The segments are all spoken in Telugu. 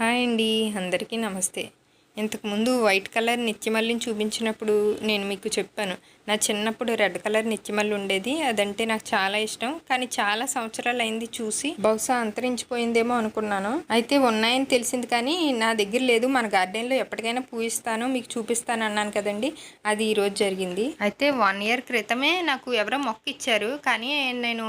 హాయ్ అండి అందరికీ నమస్తే. ఇంతకుముందు వైట్ కలర్ నిత్యమల్లిని చూపించినప్పుడు నేను మీకు చెప్పాను. నా చిన్నప్పుడు రెడ్ కలర్ నిత్యమల్లి ఉండేది అదంటే నాకు చాలా ఇష్టం. కానీ చాలా సంవత్సరాలు అయింది చూసి బహుశా అంతరించిపోయిందేమో అనుకున్నాను. అయితే ఉన్నాయని తెలిసింది కానీ నా దగ్గర లేదు. మన గార్డెన్లో ఎప్పటికైనా పూయిస్తాను మీకు చూపిస్తాను అన్నాను కదండి. అది ఈరోజు జరిగింది. అయితే వన్ ఇయర్ క్రితమే నాకు ఎవరో మొక్క ఇచ్చారు. కానీ నేను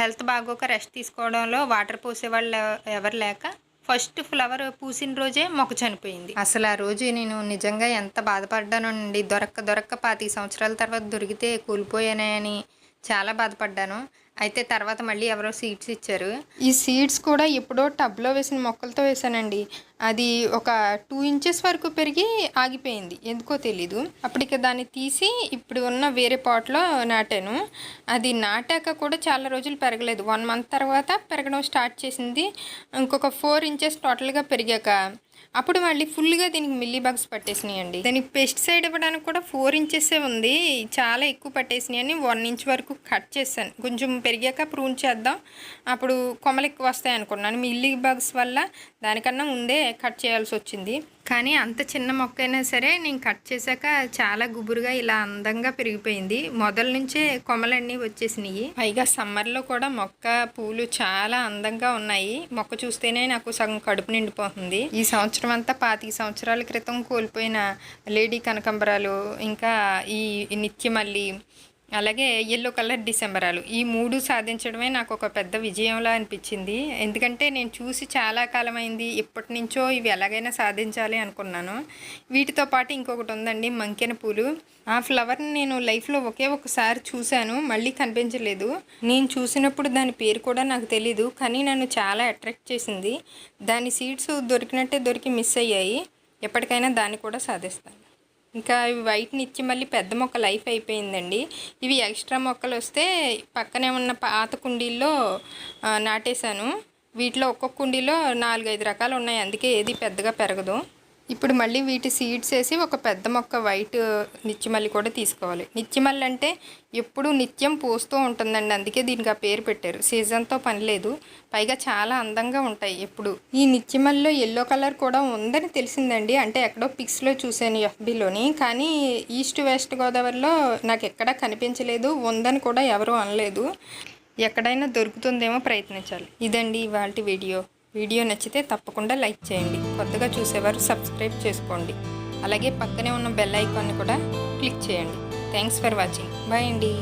హెల్త్ బాగోక రెస్ట్ తీసుకోవడంలో వాటర్ పోసే వాళ్ళు ఎవరు లేక ఫస్ట్ ఫ్లవర్ పూసిన రోజే మొక్క చనిపోయింది. అసలు ఆ రోజు నేను నిజంగా ఎంత బాధపడ్డానండి దొరక్క దొరక్క పాతి సంవత్సరాల తర్వాత దొరికితే కూలిపోయానని చాలా బాధపడ్డాను. అయితే తర్వాత మళ్ళీ ఎవరో సీడ్స్ ఇచ్చారు. ఈ సీడ్స్ కూడా ఎప్పుడో టబ్లో వేసిన మొక్కలతో వేసానండి అది ఒక టూ ఇంచెస్ వరకు పెరిగి ఆగిపోయింది. ఎందుకో తెలీదు. అప్పటికి దాన్ని తీసి ఇప్పుడు ఉన్న వేరే పాట్లో నాటాను. అది నాటాక కూడా చాలా రోజులు పెరగలేదు. వన్ మంత్ తర్వాత పెరగడం స్టార్ట్ చేసింది. ఇంకొక ఫోర్ ఇంచెస్ టోటల్గా పెరిగాక అప్పుడు మళ్ళీ ఫుల్గా దీనికి మిల్లీ బగ్స్ పట్టేసినాయండి. దానికి పెస్టిసైడ్ ఇవ్వడానికి కూడా ఫోర్ ఇంచెసే ఉంది. చాలా ఎక్కువ పట్టేసినాయి అని వన్ ఇంచ్ వరకు కట్ చేశాను. కొంచెం పెరిగాక ప్రూన్ చేద్దాం. అప్పుడు కొమ్మలు ఎక్కువ వస్తాయి అనుకున్నాను మిల్లీ బగ్స్ వల్ల దానికన్నా ముందే కట్ చేయాల్సి వచ్చింది. కానీ అంత చిన్న మొక్క అయినా సరే నేను కట్ చేశాక చాలా గుబురుగా ఇలా అందంగా పెరిగిపోయింది. మొదల నుంచే కొమ్మలన్నీ వచ్చేసినాయి. పైగా సమ్మర్లో కూడా మొక్క పూలు చాలా అందంగా ఉన్నాయి. మొక్క చూస్తేనే నాకు సగం కడుపు నిండిపోతుంది. ఈ సంవత్సరం అంతా పాతిక సంవత్సరాల క్రితం కోల్పోయిన లేడీ కనకంబరాలు ఇంకా ఈ నిత్యమల్లి అలాగే ఎల్లో కలర్ డిసెంబరాలు. ఈ మూడు సాధించడమే నాకు ఒక పెద్ద విజయంలా అనిపించింది. ఎందుకంటే నేను చూసి చాలా కాలం అయింది నుంచో ఇవి ఎలాగైనా సాధించాలి అనుకున్నాను. వీటితో పాటు ఇంకొకటి ఉందండి మంకెన పూలు. ఆ ఫ్లవర్ని నేను లైఫ్లో ఒకే ఒకసారి చూశాను. మళ్ళీ కనిపించలేదు. నేను చూసినప్పుడు దాని పేరు కూడా నాకు తెలీదు. కానీ నన్ను చాలా అట్రాక్ట్ చేసింది. దాని సీడ్స్ దొరికినట్టే దొరికి మిస్ అయ్యాయి. ఎప్పటికైనా దాన్ని కూడా సాధిస్తాను. ఇంకా ఇవి వైట్ని ఇచ్చి మళ్ళీ పెద్ద మొక్క లైఫ్ అయిపోయిందండి. ఇవి ఎక్స్ట్రా మొక్కలు వస్తే పక్కనే ఉన్న పాత కుండీల్లో నాటేశాను. వీటిలో ఒక్కొక్క కుండీలో నాలుగైదు రకాలు ఉన్నాయి. అందుకే ఏది పెద్దగా పెరగదు. ఇప్పుడు మళ్ళీ వీటి సీడ్స్ వేసి ఒక పెద్ద మొక్క వైట్ నిత్యమల్లి కూడా తీసుకోవాలి. నిత్యమల్లి అంటే ఎప్పుడు నిత్యం పూస్తూ ఉంటుందండి. అందుకే దీనికి ఆ పేరు పెట్టారు. సీజన్తో పని లేదు. పైగా చాలా అందంగా ఉంటాయి ఎప్పుడు. ఈ నిత్యమల్లిలో ఎల్లో కలర్ కూడా ఉందని తెలిసిందండి. అంటే ఎక్కడో పిక్స్లో చూశాను ఎఫ్బీలోని కానీ ఈస్ట్ వెస్ట్ గోదావరిలో నాకు ఎక్కడా కనిపించలేదు. ఉందని కూడా ఎవరూ అనలేదు. ఎక్కడైనా దొరుకుతుందేమో ప్రయత్నించాలి. ఇదండి ఇవాళ వీడియో వీడియో నచ్చితే తప్పకుండా లైక్ చేయండి. కొత్తగా చూసేవారు సబ్స్క్రైబ్ చేసుకోండి. అలాగే పక్కనే ఉన్న బెల్ ఐకాన్ని కూడా క్లిక్ చేయండి. Thanks for watching. బాయ్ అండి.